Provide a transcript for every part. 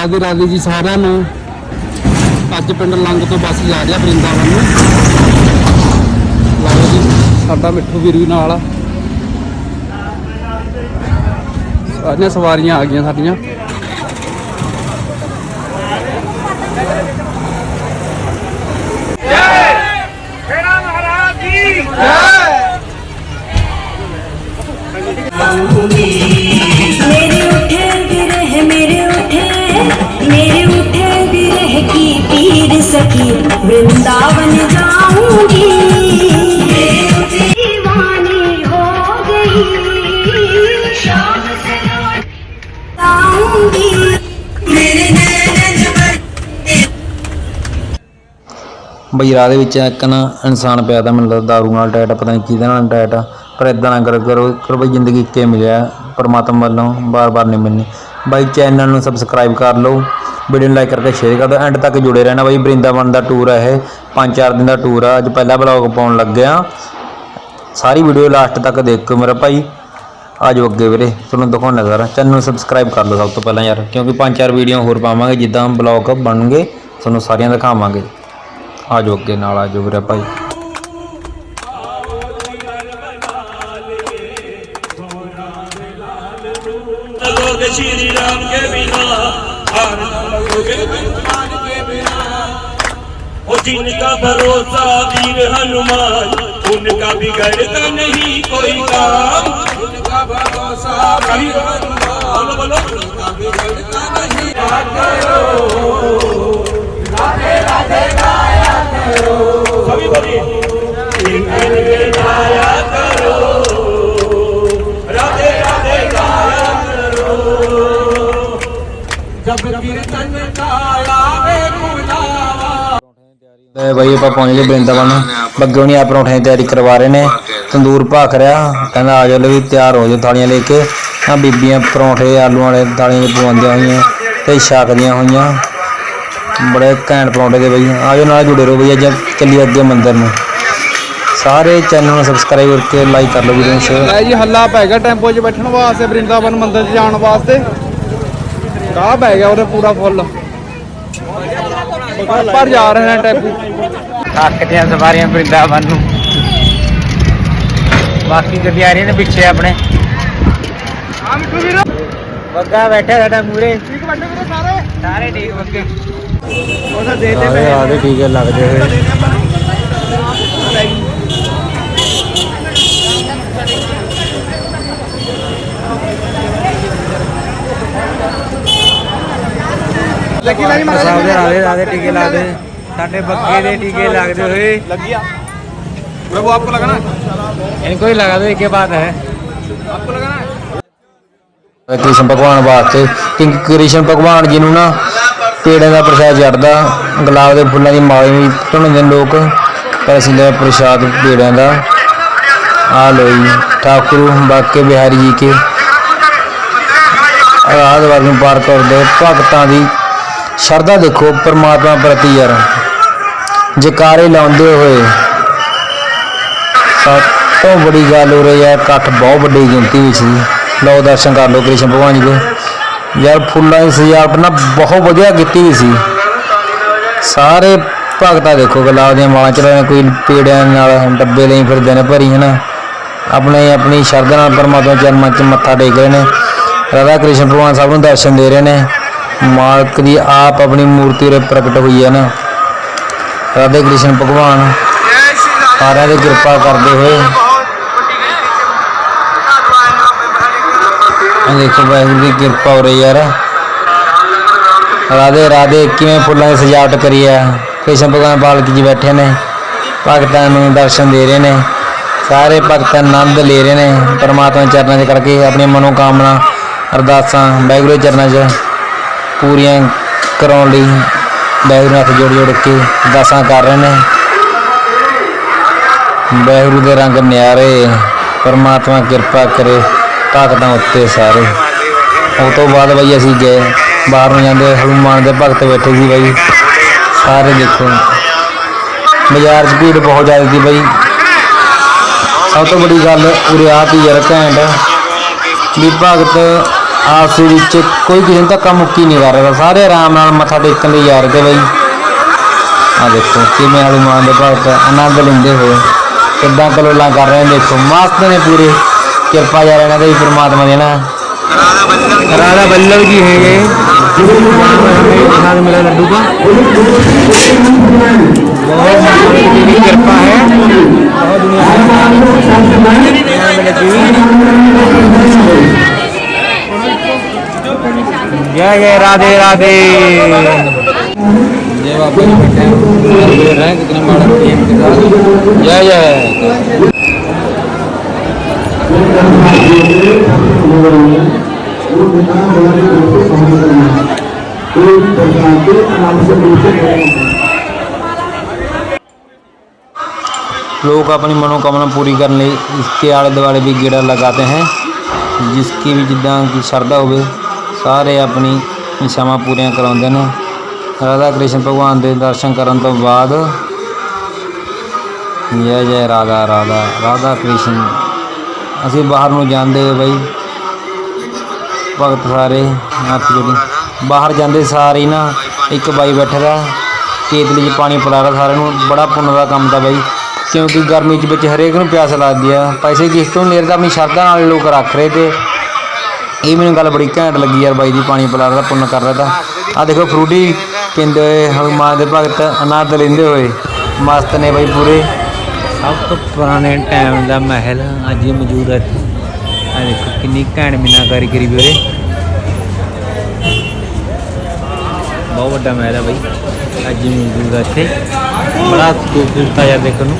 ਰਾਧੇ ਰਾਧੇ ਜੀ ਸਾਰਿਆਂ ਨੂੰ। ਅੱਜ ਪਿੰਡ ਲੰਗ ਤੋਂ ਬੱਸ ਜਾ ਰਿਹਾ ਬ੍ਰਿੰਦਾਵਨ ਨੂੰ। ਲਓ ਜੀ, ਸਾਡਾ ਮਿੱਠੂ ਵੀਰ ਵੀ ਨਾਲ ਆ। ਸਾਰੀਆਂ ਸਵਾਰੀਆਂ ਆ ਗਈਆਂ ਸਾਡੀਆਂ। ਬਈ ਰਾਹ ਦੇ ਵਿੱਚ ਇੱਕ ਨਾ ਇਨਸਾਨ ਪਿਆ ਤਾਂ ਮੈਨੂੰ ਲੱਗਦਾ ਦਾਰੂ ਨਾਲ ਟੈਟ ਪਤਾ ਨਹੀਂ ਕਿਹਦੇ ਨਾਲ ਟੈਟ ਆ। ਪਰ ਇਦਾਂ ਨਾ ਕਰ, ਕਰੋ ਕਰੋ ਬਈ ਜ਼ਿੰਦਗੀ ਇੱਕੇ ਮਿਲਿਆ ਪਰਮਾਤਮਾ ਵੱਲੋਂ ਬਾਰ-ਬਾਰ ਨਹੀਂ ਮਿਲਣੀ। ਬਾਈ ਚੈਨਲ ਨੂੰ ਸਬਸਕ੍ਰਾਈਬ ਕਰ ਲਓ ਵੀਡੀਓ ਨੂੰ ਲਾਈਕ ਕਰਕੇ ਸ਼ੇਅਰ ਕਰ ਦਿਓ ਐਂਡ ਤੱਕ ਜੁੜੇ ਰਹਿਣਾ ਬਾਈ। ਬ੍ਰਿੰਦਾਵਨ ਦਾ ਟੂਰ ਆ ਇਹ 5-4 ਦਿਨ ਦਾ ਟੂਰ ਆ। ਅੱਜ ਪਹਿਲਾ ਬਲੌਗ ਪਾਉਣ ਲੱਗਿਆ ਸਾਰੀ ਵੀਡੀਓ ਲਾਸਟ ਤੱਕ ਦੇਖੋ ਮੇਰਾ ਭਾਈ। ਆ ਜਾਓ ਅੱਗੇ ਵੀਰੇ, ਤੁਹਾਨੂੰ ਦਿਖਾਉਣਾ ਸਾਰਾ ਚੈਨਲ ਨੂੰ ਸਬਸਕ੍ਰਾਈਬ ਕਰ ਲਓ ਸਭ ਤੋਂ ਪਹਿਲਾਂ ਯਾਰ, ਕਿਉਂਕਿ ਪੰਜ ਚਾਰ ਵੀਡੀਓ ਹੋਰ ਪਾਵਾਂਗੇ, ਜਿੱਦਾਂ ਬਲੌਗ ਬਣਨਗੇ, ਤੁਹਾਨੂੰ ਸਾਰੀਆਂ ਦਿਖਾਵਾਂਗੇ। ਆ ਜੋ ਅੱਗੇ ਨਾਲ ਆ ਜੋ ਵੀਰੇ ਭਾਈ। ਸ਼੍ਰੀ ਰਾਮ ਕੇ ਬਿਨਾ ਹਰ ਲੋਗੇ ਬਿਨਾਂ ਕੇ ਬਿਨਾ। ਉਹ ਜਿਨਕਾ ਭਰੋਸਾ ਵੀਰ ਹਨੂਮਾਨ ਉਨਕਾ ਬਿਗੜਤਾ ਨਹੀਂ ਕੋਈ ਕਾਮ। ਉਨਕਾ करो सभी बोलिए कीर्तन के गाया करो राधे राधे गाया जब कीर्तन का आवे बुलावा ਲੈ ਬਾਈ ਆਪਾਂ ਪਹੁੰਚ ਗਏ ਬ੍ਰਿੰਦਾਵਨ ਬੱਗੇ ਹੁਣੀ ਆ ਪਰੌਂਠੇ ਦੀ ਤਿਆਰੀ ਕਰਵਾ ਰਹੇ ਨੇ ਤੰਦੂਰ ਭਾਖ ਰਿਹਾ ਕਹਿੰਦਾ ਆ ਜਾਓ ਲਈ ਤਿਆਰ ਹੋ ਜਾਓ ਥਾਲੀਆਂ ਲੈ ਕੇ ਆ ਬੀਬੀਆਂ ਪਰੌਂਠੇ ਆਲੂ ਵਾਲੇ ਥਾਲੀਆਂ 'ਚ ਪਵਾਉਂਦੀਆਂ ਹੋਈਆਂ ਤੇ ਛਕਦੀਆਂ ਹੋਈਆਂ ਬੜੇ ਘੈਂਟ ਪਰੌਂਠੇ ਦੇ ਬਈ। ਆ ਜਾਓ ਨਾਲ ਜੁੜੇ ਰਹੋ ਬਈ ਅੱਜ ਚੱਲੀ ਅੱਗੇ ਮੰਦਿਰ ਨੂੰ। ਸਾਰੇ ਚੈਨਲ ਨੂੰ ਸਬਸਕ੍ਰਾਈਬ ਕਰਕੇ ਲਾਈਕ ਕਰ ਲਓ ਵੀਡੀਓ ਨੂੰ ਸ਼ੇਅਰ ਲੈ ਜੀ ਹੱਲਾ ਪੈ ਗਿਆ ਟੈਂਪੋ 'ਚ ਬੈਠਣ ਵਾਸਤੇ ਬ੍ਰਿੰਦਾਵਨ ਮੰਦਿਰ 'ਚ ਜਾਣ ਵਾਸਤੇ। ਕਾਹ ਪੈ ਗਿਆ ਉਹਦੇ ਪੂਰਾ ਫੁੱਲ। ਪਰ ਜਾ ਰਹੇ ਨੇ ਟੈਂਪੂ। ਥੱਕ ਦੀਆਂ ਸਵਾਰੀਆਂ ਬ੍ਰਿੰਦਾਵਨ ਨੂੰ। ਬਾਕੀ ਗੱਡੀਆਂ ਆ ਰਹੀਆਂ ਨੇ ਪਿੱਛੇ ਆਪਣੇ ਬੱਗਾ ਬੈਠਾ ਸਾਡਾ ਮੂਰੇ ਠੀਕ ਬੈਠੇ ਵੀਰੇ ਸਾਰੇ। ਸਾਰੇ ਠੀਕ ਬੱਕੇ ਉਹਦਾ ਦੇ ਦੇ ਪੈਸੇ। ਆਦੇ ਠੀਕ ਹੈ ਲੱਗਦੇ ਹੋਏ। ਲੱਗੀ ਦੇ ਰਾਦੇ ਰਾਦੇ ਲੱਗਦੇ। ਸਾਡੇ ਬੱਕੇ ਦੇ ਟੀਕੇ ਲੱਗਦੇ ਹੋਏ। ਲੱਗਿਆ। वो आपको लगाना इनको ही लगा दो एक के बाद है आपको लगाना ਕ੍ਰਿਸ਼ਨ ਭਗਵਾਨ ਵਾਸਤੇ। ਕਿ ਕ੍ਰਿਸ਼ਨ ਭਗਵਾਨ ਜੀ ਨੂੰ ਨਾ ਪੇੜਾਂ ਦਾ ਪ੍ਰਸ਼ਾਦ ਚੜਦਾ ਗੁਲਾਬ ਦੇ ਫੁੱਲਾਂ ਦੀ ਮਾਲੀ ਵੀ ਢੁੰਨਦੇ ਨੇ ਲੋਕ। ਪਰ ਅਸੀਂ ਲੈ ਪ੍ਰਸ਼ਾਦ ਪੇੜਾਂ ਦਾ। ਆ ਲੋ ਠਾਕੁਰ, ਬਾਕੇ ਬਿਹਾਰੀ ਜੀ ਕੇ ਰਾਤ ਵਾਰ ਨੂੰ ਪਾਰ ਕਰਦੇ ਭਗਤਾਂ ਦੀ ਸ਼ਰਧਾ ਦੇਖੋ, ਪਰਮਾਤਮਾ ਪ੍ਰਤੀ ਯਾਰ। ਜਕਾਰੇ ਲਾਉਂਦੇ ਹੋਏ ਸਭ ਤੋਂ ਬੜੀ ਗੱਲ ਹੋ ਰਹੀ ਹੈ, ਇਕੱਠ ਬਹੁਤ ਵੱਡੀ ਗਿਣਤੀ ਵਿੱਚ ਸੀ ਲਓ ਦਰਸ਼ਨ ਕਰ ਲਓ ਕ੍ਰਿਸ਼ਨ ਭਗਵਾਨ ਜੀ ਦੇ। ਯਾਰ ਫੁੱਲਾਂ ਦੀ ਸਜਾਵਟ ਨਾ ਬਹੁਤ ਵਧੀਆ ਕੀਤੀ ਹੋਈ ਸੀ। ਸਾਰੇ ਭਗਤਾਂ ਦੇਖੋ ਗੁਲਾਬ ਦੀਆਂ ਮਾਲਾਂ ਚੜਾਉਣ ਕੋਈ ਪੇੜਿਆਂ ਨਾਲ ਡੱਬੇ ਲਈ ਫਿਰਦੇ ਨੇ ਭਰੀ ਹਨਾ। ਆਪਣੇ ਆਪਣੀ ਸ਼ਰਧਾ ਨਾਲ ਪਰਮਾਤਮਾ ਚਰਨਾਂ 'ਚ ਮੱਥਾ ਟੇਕ ਰਹੇ ਨੇ। ਰਾਧਾ ਕ੍ਰਿਸ਼ਨ ਭਗਵਾਨ ਸਭ ਨੂੰ ਦਰਸ਼ਨ ਦੇ ਰਹੇ ਨੇ। ਮਾਲਕ ਦੀ ਆਪ ਆਪਣੀ ਮੂਰਤੀ ਉਰੇ ਪ੍ਰਗਟ ਹੋਈ ਹੈ ਨਾ। ਰਾਧੇ ਕ੍ਰਿਸ਼ਨ ਭਗਵਾਨ ਸਾਰਿਆਂ ਦੀ ਕਿਰਪਾ ਕਰਦੇ ਹੋਏ ਦੇਖੋ ਵਾਹਿਗੁਰੂ ਦੀ ਕਿਰਪਾ ਹੋ ਰਹੀ ਯਾਰ ਰਾਧੇ ਰਾਧੇ ਕਿਵੇਂ ਫੁੱਲਾਂ ਦੀ ਸਜਾਵਟ ਕਰੀ ਆ ਕ੍ਰਿਸ਼ਨ ਭਗਵਾਨ ਬਾਲਕ ਜੀ ਬੈਠੇ ਨੇ ਭਗਤਾਂ ਨੂੰ ਦਰਸ਼ਨ ਦੇ ਰਹੇ ਨੇ ਸਾਰੇ ਭਗਤ ਆਨੰਦ ਲੈ ਰਹੇ ਨੇ ਪਰਮਾਤਮਾ ਦੇ ਚਰਨਾਂ 'ਚ ਕਰਕੇ ਆਪਣੀ ਮਨੋ ਕਾਮਨਾ ਅਰਦਾਸਾਂ ਵਾਹਿਗੁਰੂ ਦੇ ਚਰਨਾਂ 'ਚ ਪੂਰੀਆਂ ਕਰਾਉਣ ਲਈ ਵਾਹਿਗੁਰੂ ਨਾਲ ਹੱਥ ਜੋੜ ਜੋੜ ਕੇ ਅਰਦਾਸਾਂ ਕਰ ਰਹੇ ਨੇ ਵਾਹਿਗੁਰੂ ਦੇ ਰੰਗ ਨਿਆਰੇ ਪਰਮਾਤਮਾ ਕਿਰਪਾ ਕਰੇ ਭਗਤਾਂ ਉੱਤੇ ਸਾਰੇ। ਉਹ ਤੋਂ ਬਾਅਦ ਬਈ ਅਸੀਂ ਗਏ, ਬਾਹਰ ਨੂੰ ਜਾਂਦੇ ਹਨੂਮਾਨ ਦੇ ਭਗਤ ਬੈਠੇ ਸੀ ਬਈ। ਸਾਰੇ ਦੇਖੋ। ਬਾਜ਼ਾਰ 'ਚ ਭੀੜ ਬਹੁਤ ਜ਼ਿਆਦਾ ਸੀ ਬਈ। ਸਭ ਤੋਂ ਵੱਡੀ ਗੱਲ ਉਰੇ ਆ ਤੀ ਯਾਰ ਘੈਂਟ। ਵੀ ਭਗਤ ਆਪਸ ਵਿੱਚ ਕੋਈ ਕਿਸੇ ਨੂੰ ਧੱਕਾ ਮੁੱਕੀ ਨਹੀਂ ਕਰ ਰਿਹਾ। ਸਾਰੇ ਆਰਾਮ ਨਾਲ ਮੱਥਾ ਟੇਕਣ ਲਈ ਯਾਰ ਰਹੇ ਤੇ ਬਈ। ਆ ਦੇਖੋ ਕਿਵੇਂ ਹਨੂਮਾਨ ਦੇ ਭਗਤ ਆਨੰਦ ਲੈਂਦੇ ਹੋਏ ਕਿੱਦਾਂ ਕਲੋਲਾਂ ਕਰ ਰਹੇ ਨੇ। ਦੇਖੋ, ਮਸਤ ਨੇ ਪੂਰੇ। ਕਿਰਪਾ ਜਾ ਇਹਨਾਂ ਦੀ ਪ੍ਰਮਾਤਮਾ ਦੀ ਨਾ राधा वल्लभ जी है ये प्रसाद मिला लड्डू का बहुत की कृपा है बहुत दुनिया में लगी हुई जय जय राधे राधे जय लोग अपनी मनोकामना पूरी करने इसके आले दुआले भी गेड़ा लगाते हैं, जिसकी भी जिदा की श्रद्धा हो सारे अपनी इच्छावान पूरी कराते हैं राधा कृष्ण भगवान के दर्शन करने तो बाद। जय जय राधा राधा राधा कृष्ण। ਅਸੀਂ ਬਾਹਰ ਨੂੰ ਜਾਂਦੇ ਬਾਈ। ਭਗਤ ਸਾਰੇ, ਹੱਥ ਜੋੜੀ। ਬਾਹਰ ਜਾਂਦੇ ਸਾਰੇ ਹੀ ਨਾ, ਇੱਕ ਬਾਈ ਬੈਠਾ ਦਾ, ਕੇਤਲੀ 'ਚ ਪਾਣੀ ਪਿਲਾ ਰਿਹਾ ਸਾਰਿਆਂ ਨੂੰ, ਬੜਾ ਪੁੰਨ ਦਾ ਕੰਮ ਤਾਂ ਬਾਈ। ਕਿਉਂਕਿ ਗਰਮੀ 'ਚ ਵਿੱਚ ਹਰੇਕ ਨੂੰ ਪਿਆਸ ਲੱਗਦੀ ਆ। ਪੈਸੇ ਕਿਸ ਤੋਂ ਨਹੀਂ ਲੈਦਾ ਆਪਣੀ ਸ਼ਰਧਾ ਨਾਲ ਲੋਕ ਰੱਖ ਰਹੇ ਤੇ। ਇਹ ਮੈਨੂੰ ਗੱਲ ਬੜੀ ਘੈਂਟ ਲੱਗੀ ਯਾਰ ਬਾਈ ਦੀ, ਪਾਣੀ ਪਿਲਾ ਰਿਹਾ, ਪੁੰਨ ਕਰ ਰਿਹਾ ਤਾਂ। ਆ ਦੇਖੋ ਫਰੂਟੀ ਪੀਂਦੇ ਹੋਏ, ਹਨੂਮਾਨ ਦੇ ਭਗਤ ਅਨਾਦ ਲੈਂਦੇ ਹੋਏ। ਮਸਤ ਨੇ ਬਾਈ ਪੂਰੇ। ਸਭ ਤੋਂ ਪੁਰਾਣੇ ਟਾਈਮ ਦਾ ਮਹਿਲ ਅੱਜ ਹੀ ਮੌਜੂਦ ਹੈ। ਆ ਦੇਖੋ ਕਿੰਨੀ ਘੈਂਟ ਮਿਨਾਕਾਰੀ ਕਰੀ ਵੀ ਬਹੁਤ ਵੱਡਾ ਮਹਿਲ ਹੈ ਬਾਈ, ਅੱਜ ਹੀ ਮੌਜੂਦ ਹੈ ਇੱਥੇ। ਬੜਾ ਖੂਬਸੂਰਤ ਆ ਯਾਰ ਦੇਖਣ ਨੂੰ।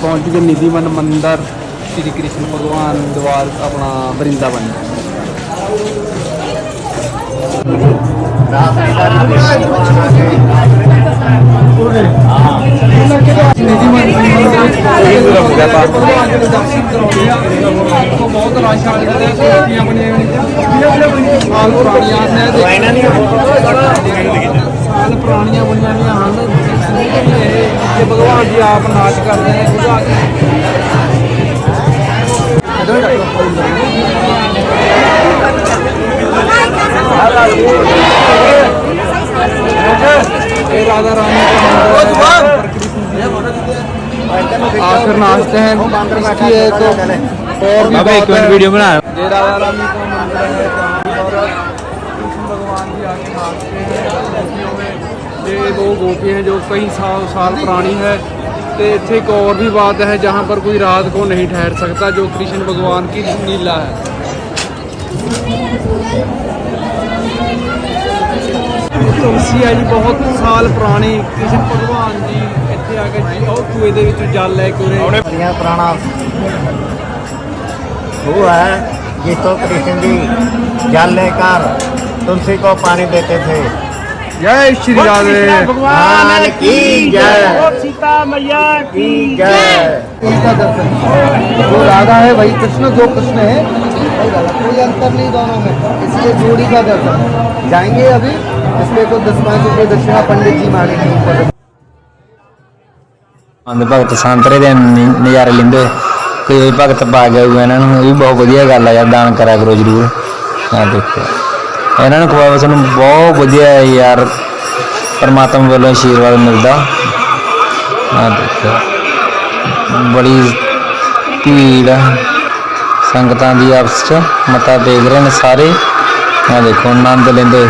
ਪਹੁੰਚ ਗਏ ਨਿਧੀਵਨ ਮੰਦਰ, ਸ੍ਰੀ ਕ੍ਰਿਸ਼ਨ ਭਗਵਾਨ ਦਵਾਰ ਆਪਣਾ ਬ੍ਰਿੰਦਾਵਨ ਬਹੁਤ ਰਸ਼ ਆ ਜਿਹੜੇ ਬਣੀਆਂ ਹੋਈਆਂ ਸਾਲ ਪੁਰਾਣੀਆਂ ਨੇ ਸਾਲ ਪੁਰਾਣੀਆਂ ਬਣੀਆਂ ਹੋਈਆਂ ਹਨ ਇਹ ਭਗਵਾਨ ਜੀ। ਆਪ ਨਾਚ ਕਰਦੇ ਨੇ ਖੁਦਾ ਇਧਰ ਇਹ ਰਾਧਾ ਰਾਣੀ का मंदिर है आखिर नाचते हैं इसकी एक और भी ਬਾਬਾ ਇੱਕ बात ਮਿੰਟ है ਵੀਡੀਓ ਬਣਾ ये राधा रानी का मंदिर है जहाँ पर कृष्ण भगवान जी आके नाचते हैं गोपियों में ये वो गोपी हैं जो कई साल साल पुरानी है तो इतने एक और भी बात है जहाँ पर कोई रात को नहीं ठहर सकता जो कृष्ण भगवान की लीला है ਤੁਲਸੀ ਹੈ ਜੀ ਬਹੁਤ ਸਾਲ ਪੁਰਾਣੀ ਕ੍ਰਿਸ਼ਨ ਭਗਵਾਨ ਜੀ ਇੱਥੇ ਆ ਕੇ ਜੀ ਉਹ ਕੂਏ ਦੇ ਵਿੱਚ ਜਲ ਲੈ ਕੇ ਉਰੇ बढ़िया पुराना वो है जिसको कृष्ण जी जल लेकर तुलसी को पानी देते थे ਜੈ ਸ਼੍ਰੀ ਰਾਧੇ भगवान की जय सीता मैया की जय इसका दर्शन जो राधा है वही कृष्ण जो कृष्ण है वही राधा कोई अंतर नहीं दोनों में इसलिए जोड़ी का दर्शन जाएंगे अभी इसमें को दस पाँच रुपये दक्षिणा पंडित जी मांगेंगे ऊपर ਅੰਦ ਭਗਤ ਸੰਤਰੇ ਦੇ ਨ- ਨਜ਼ਾਰੇ ਲੈਂਦੇ ਹੋਏ। ਕੋਈ ਵੀ ਭਗਤ ਪਾ ਗਿਆ ਹੋਊਗਾ ਇਹਨਾਂ ਨੂੰ ਇਹ ਵੀ ਬਹੁਤ ਵਧੀਆ ਗੱਲ ਆ ਯਾਰ ਦਾਨ ਕਰਿਆ ਕਰੋ ਜਰੂਰ ਆ ਦੇਖੋ ਇਹਨਾਂ ਨੂੰ ਖਵਾਵਾ ਸਾਨੂੰ ਬਹੁਤ ਵਧੀਆ ਹੈ ਯਾਰ ਪਰਮਾਤਮਾ ਵੱਲੋਂ ਆਸ਼ੀਰਵਾਦ ਮਿਲਦਾ ਆ ਦੇਖੋ ਬੜੀ ਭੀੜ ਆ। ਸੰਗਤਾਂ ਦੀ ਆਪਸ ਚ ਮੱਥਾ ਟੇਕ ਰਹੇ ਨੇ ਸਾਰੇ। ਆ ਦੇਖੋ, ਆਨੰਦ ਲੈਂਦੇ ਹੋਏ।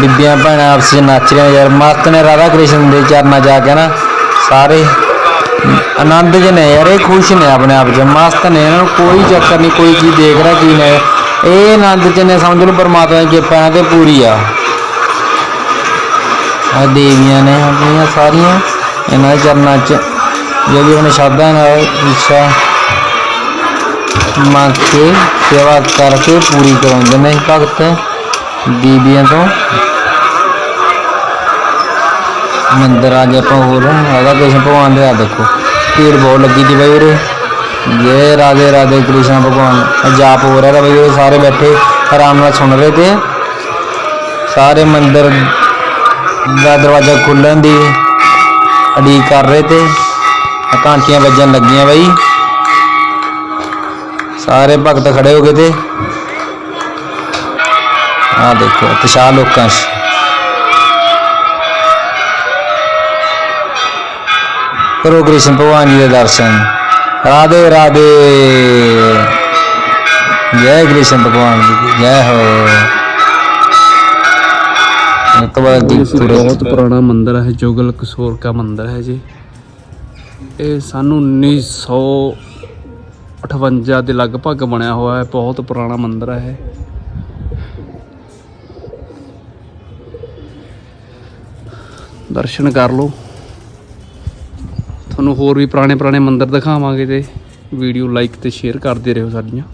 ਬੀਬੀਆਂ ਭੈਣਾਂ ਆਪਸ ਚ ਨੱਚ ਰਹੀਆਂ ਯਾਰ ਮਸਤ ਨੇ ਰਾਧਾ ਕ੍ਰਿਸ਼ਨ ਦੇ ਚਰਨਾਂ 'ਚ ਜਾ ਕੇ ਨਾ ਸਾਰੇ ਆਨੰਦ ਚ ਨੇ ਯਾਰ, ਇਹ ਖੁਸ਼ ਨੇ ਆਪਣੇ ਆਪ ਚ, ਮਸਤ ਨੇ ਇਹਨਾਂ ਨੂੰ। ਕੋਈ ਚੱਕਰ ਨਹੀਂ, ਕੋਈ ਚੀਜ਼ ਦੇਖ ਰਿਹਾ, ਕੀ ਨੇ ਇਹ ਆਨੰਦ ਚ ਨੇ, ਸਮਝ ਲਓ ਪਰਮਾਤਮਾ ਦੀ ਕਿਰਪਾ ਇਹਨਾਂ ਤੇ ਪੂਰੀ ਆ। ਆ ਦੇਵੀਆਂ ਨੇ ਆਪਣੀਆਂ ਸਾਰੀਆਂ, ਇਹਨਾਂ ਦੇ ਚਰਨਾਂ ਚ। ਜੋ ਵੀ ਆਪਣੇ ਸ਼ਬਦਾਂ ਨਾਲ ਇੱਛਾ ਮੰਗ ਕੇ ਸੇਵਾ ਕਰਕੇ ਪੂਰੀ ਕਰਾਉਂਦੇ ਨੇ ਭਗਤ ਬੀਬੀਆਂ ਤੋਂ। ਮੰਦਰ ਆ ਗਏ ਆਪਾਂ ਹੋਰ, ਰਾਧਾ ਕ੍ਰਿਸ਼ਨ ਭਗਵਾਨ ਦੇ ਆ ਦੇਖੋ। ਭੀੜ ਬਹੁਤ ਲੱਗੀ ਸੀ ਬਾਈ ਉਰੇ। ਜੇ ਰਾਧੇ ਰਾਧੇ ਕ੍ਰਿਸ਼ਨ ਭਗਵਾਨ। ਜਾਪ ਹੋ ਰਿਹਾ ਤਾਂ ਬਈ ਉਹ ਸਾਰੇ ਬੈਠੇ, ਆਰਾਮ ਨਾਲ ਸੁਣ ਰਹੇ ਤੇ। ਸਾਰੇ ਮੰਦਰ ਦਾ ਦਰਵਾਜ਼ਾ ਖੁੱਲਣ ਦੀ ਉਡੀਕ ਕਰ ਰਹੇ ਤੇ। ਆਹ ਘੰਟੀਆਂ ਵੱਜਣ ਲੱਗੀਆਂ ਬਾਈ। ਸਾਰੇ ਭਗਤ ਖੜੇ ਹੋ ਗਏ ਤੇ। ਆ ਦੇਖੋ ਤਸ਼ਾ ਲੋਕਾਂ ਚ। ਕਰੋ ਕ੍ਰਿਸ਼ਨ ਭਗਵਾਨ ਜੀ ਦੇ ਦਰਸ਼ਨ। ਰਾਧੇ ਰਾਧੇ। ਜੈ ਕ੍ਰਿਸ਼ਨ ਭਗਵਾਨ ਜੀ ਜੈ ਹੋ। बहुत पुराना मंदिर है जोगल किशोर का मंदिर है जी ये सानू उन्नीस 58 ਦੇ ਲਗਭਗ ਬਣਿਆ ਹੋਇਆ ਹੈ, ਬਹੁਤ ਪੁਰਾਣਾ ਮੰਦਿਰ ਹੈ ਦਰਸ਼ਨ ਕਰ ਲਓ। ਤੁਹਾਨੂੰ ਹੋਰ ਵੀ ਪੁਰਾਣੇ ਪੁਰਾਣੇ ਮੰਦਿਰ ਦਿਖਾਵਾਂਗੇ ਤੇ ਵੀਡੀਓ ਲਾਈਕ ਤੇ ਸ਼ੇਅਰ ਕਰਦੇ ਰਹੋ ਸਾਡੀਆਂ।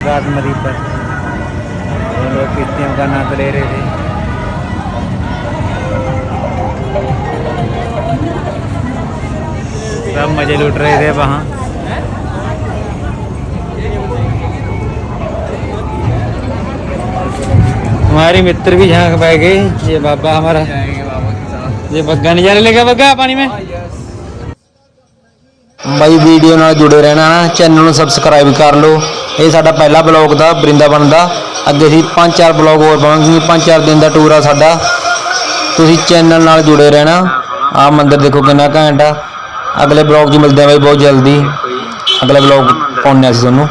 रात नदी पर। वो लोग किश्तियों का आनंद ले रहे थे। सब मज़े लूट रहे थे वहाँ। हमारे मित्र भी झाँक बह गए ये बाबा हमारा ये बग्गा नहीं जाने लगा बग्गा पानी में? ਬਾਈ ਵੀਡੀਓ ਨਾਲ ਜੁੜੇ ਰਹਿਣਾ ਨਾ ਚੈਨਲ ਨੂੰ ਸਬਸਕ੍ਰਾਈਬ ਕਰ ਲਓ। ਇਹ ਸਾਡਾ ਪਹਿਲਾ ਬਲੌਗ ਦਾ ਬ੍ਰਿੰਦਾਵਨ ਦਾ। ਅੱਗੇ ਅਸੀਂ ਪੰਜ ਚਾਰ ਬਲੌਗ ਹੋਰ ਪਾਵਾਂਗੇ ਪੰਜ ਚਾਰ ਦਿਨ ਦਾ ਟੂਰ ਆ ਸਾਡਾ। ਤੁਸੀਂ ਚੈਨਲ ਨਾਲ ਜੁੜੇ ਰਹਿਣਾ। ਆਹ ਮੰਦਿਰ ਦੇਖੋ ਕਿੰਨਾ ਘੈਂਟ ਆ। ਅਗਲੇ ਬਲੌਗ 'ਚ ਮਿਲਦੇ ਆ ਬਾਈ, ਬਹੁਤ ਜਲਦੀ। ਅਗਲੇ ਬਲੌਗ ਪਾਉਂਦੇ ਆ ਅਸੀਂ ਤੁਹਾਨੂੰ।